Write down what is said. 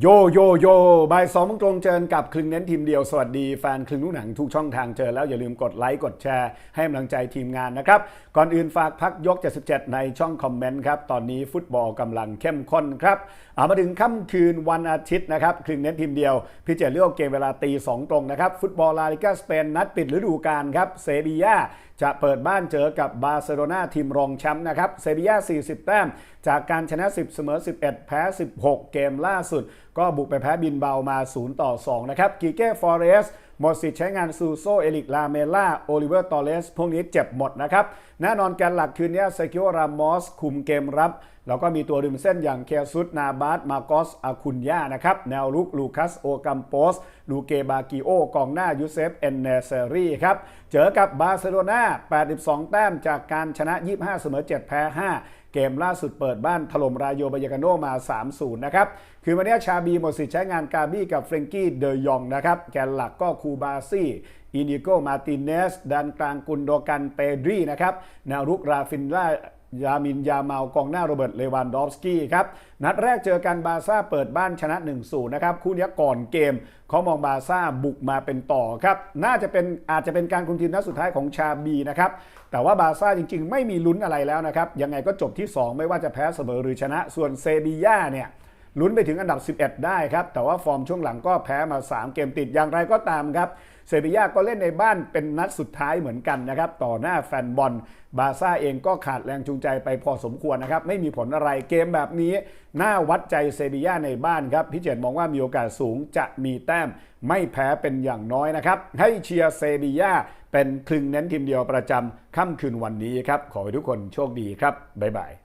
โยโยโยบ่ายสองตรงเจอกับคลึงเน้นทีมเดียว สวัสดีแฟนคลึงลูกหนังทุกช่องทางเจอแล้วอย่าลืมกดไลค์กดแชร์ให้กำลังใจทีมงานนะครับ ก่อนอื่นฝากพักยก 77 ในช่องคอมเมนต์ครับ ตอนนี้ฟุตบอลกำลังเข้มข้นครับอามาถึงค่ำคืนวันอาทิตย์นะครับคลึงเน้นทีมเดียวพิเจเลือกเกมเวลาตีสองตรงนะครับ ฟุตบอลลาลิกาสเปนนัดปิดฤดูกาลครับเซบียา จะเปิดบ้านเจอกับบาร์เซโลนาทีมรองแชมป์นะครับเซบีย่า 40 แต้ม จากการชนะ 10 เสมอ 11 แพ้ 16 เกมล่าสุด ก็บุกไปแพ้บินเบามา 0 ต่อ 2 นะครับกีเก้ฟอเรส หมดสิทธิ์ใช้งานซูโซเอลิกลาเมล่าโอลิเวอร์ตอเรสพวกนี้เจ็บหมดนะครับแน่นอนแกนหลักคืนนี้เซคิโอรามอสคุมเกมรับแล้วก็มีตัวริมเส้นอย่างเคซุสนาบาสมาโกสอาคุนยานะครับ แนวลุกลูคัสโอกัมโปส ลูเกบากิโอกองหน้ายูเซฟเอนเนเซรีครับ เจอกับบาร์เซโลนา82 แต้มจากการชนะ 25 เสมอ 7 แพ้ 5 เกมล่าสุดเปิดบ้านถล่มรายโยบายกาโนมา 3-0 นะครับ คือวันนี้ชาบีหมดสิทธิ์ใช้งานกาบี้กับเฟรงกี้เดยองนะครับ แกนหลักก็คูบาซี่ อินิโกมาติเนสดันกลางกุนโดกันเปดรีนะครับนวรุกราฟินล่ายามินยาเมากองหน้าโรเบิร์ตเลวันดอฟสกี้ครับ นัดแรกเจอกันบาซ่าเปิดบ้านชนะ 1-0 นะครับ คู่นี้ก่อนเกมเขามองบาซ่าบุกมาเป็นต่อครับ น่าจะเป็นอาจจะเป็นการคุมทีมนัดสุดท้ายของชาบีนะครับ แต่ว่าบาซ่าจริง ๆ ไม่มีลุ้นอะไรแล้วนะครับ ยังไงก็จบที่ 2 ไม่ว่าจะแพ้เสมอหรือชนะส่วนเซบีย่าเนี่ย ลุ้นไปถึงอันดับ 11 ได้ครับ แต่ว่าฟอร์มช่วงหลังก็แพ้มา 3 เกมติดอย่างไรก็ตามครับ เซบีย่าก็เล่นในบ้านเป็นนัดสุดท้ายเหมือนกันนะครับ ต่อหน้าแฟนบอล บาซ่าเองก็ขาดแรงจูงใจไปพอสมควรนะครับ ไม่มีผลอะไรเกมแบบนี้ น่าวัดใจเซบีย่าในบ้านครับ พี่เจตมองว่ามีโอกาสสูงจะมีแต้ม ไม่แพ้เป็นอย่างน้อยนะครับ ให้เชียร์เซบีย่าเป็นคลึงเน้นทีมเดียวประจำค่ำคืนวันนี้ครับ ขอให้ทุกคนโชคดีครับบ๊ายบาย